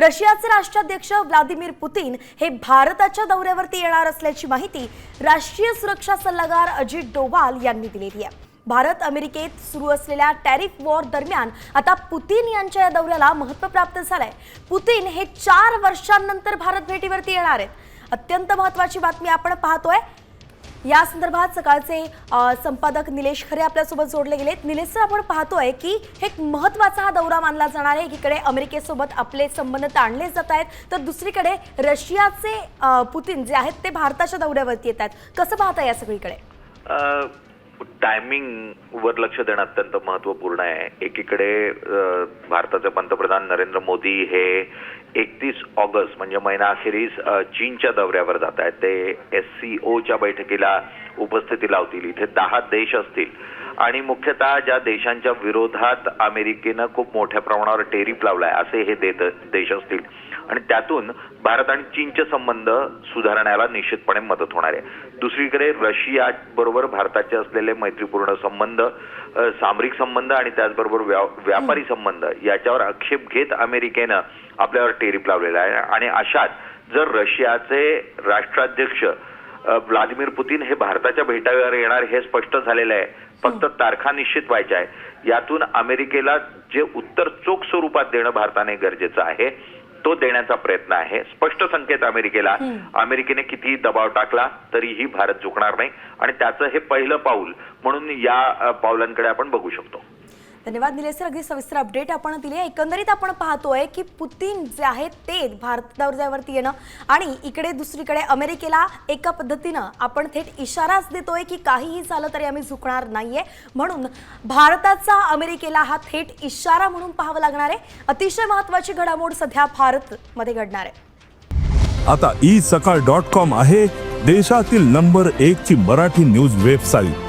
रशियाचे राष्ट्राध्यक्ष Vladimir Putin हे भारताच्या दौऱ्यावरती येणार असल्याची माहिती राष्ट्रीय सुरक्षा सल्लागार अजित डोवाल यांनी दिलेली आहे. भारत अमेरिकेत सुरू असलेल्या टॅरिफ वॉर दरम्यान आता पुतीन यांच्या या दौऱ्याला महत्त्व प्राप्त झालंय. पुतीन हे चार वर्षांनंतर भारत भेटीवरती येणार आहेत. अत्यंत महत्वाची बातमी आपण पाहतोय. या संदर्भात सकाळचे संपादक निलेश खरे आपल्यासोबत जोडले गेलेत. निलेश सर आपण पाहतोय की एक महत्त्वाचा हा दौरा मानला जाणार आहे. एकीकडे अमेरिकेसोबत आपले संबंध ताणले जात आहेत तर दुसरीकडे रशियाचे पुतीन जे आहेत ते भारताच्या दौऱ्यावरती येत आहेत. कसं पाहता या सगळीकडे? टायमिंग वर लक्ष देणं अत्यंत महत्त्वपूर्ण आहे. एकीकडे भारताचे पंतप्रधान नरेंद्र मोदी हे एकतीस ऑगस्ट म्हणजे महिना अखेरीस चीनच्या दौऱ्यावर जात आहेत. ते एस सी ओच्या बैठकीला उपस्थिती लावतील. इथे दहा देश असतील. आणि मुख्यतः ज्या देशांच्या विरोधात अमेरिकेनं खूप मोठ्या प्रमाणावर टेरिफ लावलाय असे हे देत देश असतील. आणि त्यातून भारत आणि चीनचे संबंध सुधारण्याला निश्चितपणे मदत होणार आहे. दुसरीकडे रशिया बरोबर भारताचे असलेले मैत्रीपूर्ण संबंध सामरिक संबंध आणि त्याचबरोबर व्या- व्यापारी संबंध याच्यावर आक्षेप घेत अमेरिकेनं आपल्यावर टेरिफ लावलेला आहे. आणि अशात जर रशियाचे राष्ट्राध्यक्ष व्लादिमीर पुतीन हे भारताच्या भेटावर येणार हे स्पष्ट झालेलं आहे. फक्त तारखा निश्चित व्हायच्या आहे यातून अमेरिकेला जे उत्तर चोख स्वरूपात देणं भारताने गरजेचं आहे तो देण्याचा प्रयत्न आहे. स्पष्ट संकेत अमेरिकेला. अमेरिकेने कितीही दबाव टाकला तरीही भारत झुकणार नाही. आणि त्याचं हे पहिलं पाऊल म्हणून या पावलांकडे आपण बघू शकतो. धन्यवाद निलेश सर. अगदी सविस्तर अपडेट आपण दिले एकंदरीत आपण पाहतोय की पुतीन जे आहेत ते भारत दौऱ्यावरती येणं आणि इकडे दुसरीकडे अमेरिकेला एका पद्धतीनं आपण थेट इशाराच देतोय की काहीही झालं तरी आम्ही झुकणार नाहीये. म्हणून भारताचा अमेरिकेला हा थेट इशारा म्हणून पाहावं लागणार आहे. अतिशय महत्वाची घडामोड सध्या भारत मध्ये घडणार आहे. आता ई सकाळ डॉट कॉम आहे. देशातील नंबर एक ची मराठी न्यूज वेबसाईट